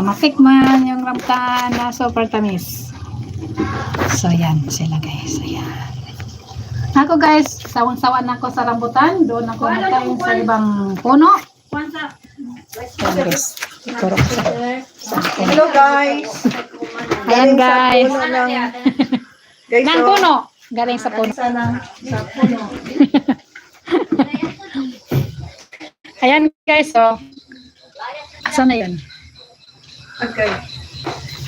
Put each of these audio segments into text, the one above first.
na matikman yung rambutan na super tamis. So, yan sila guys. Ayan. Ako guys, sawang-sawa na ako sa rambutan. Doon ako nakain sa ibang puno. Ayan guys. Hello guys. Ayan guys. ng... Guys, Nang oh, puno. Galing sa puno. Sana sa puno. Ayan guys, oh. Saan na yan? Okay.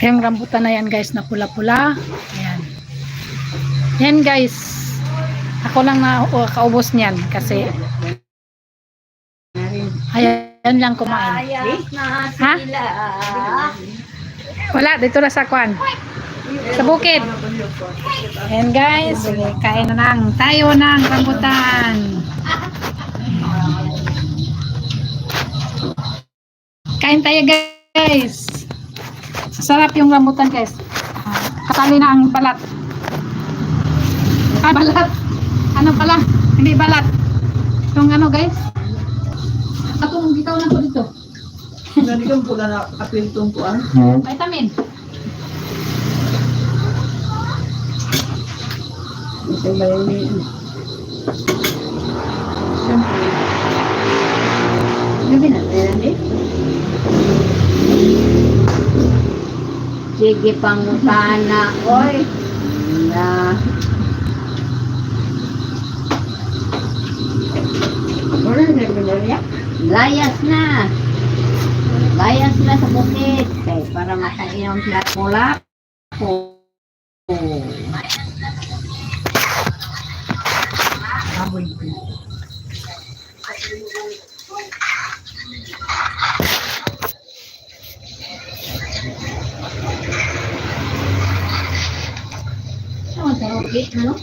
Yung rambutan na yan guys na pula-pula. Ayan. Yan guys. Ako lang na uh, kaubos niyan kasi ayan lang kumain. Ha? Wala, dito na sa kwan. Sa bukid. Ayan guys. Kain na lang. Tayo ng rambutan. Kain tayo guys. Sarap yung rambutan guys. Ah, Kasali na ang balat. Ah, balat. Ano pala? Hindi balat. Yung ano guys. Atong gitaw na ko dito. Hindi ka pula na apil tungkuan. Vitamin. Ito ba yun? Siyempre. Gabi na, meron eh. Sige, pangutana. Oy. Na. Wala na binarya. Layas na. Layas sila sa bukid. Kaya para makainom sila mula. Aboy ko. Ano, sa publicam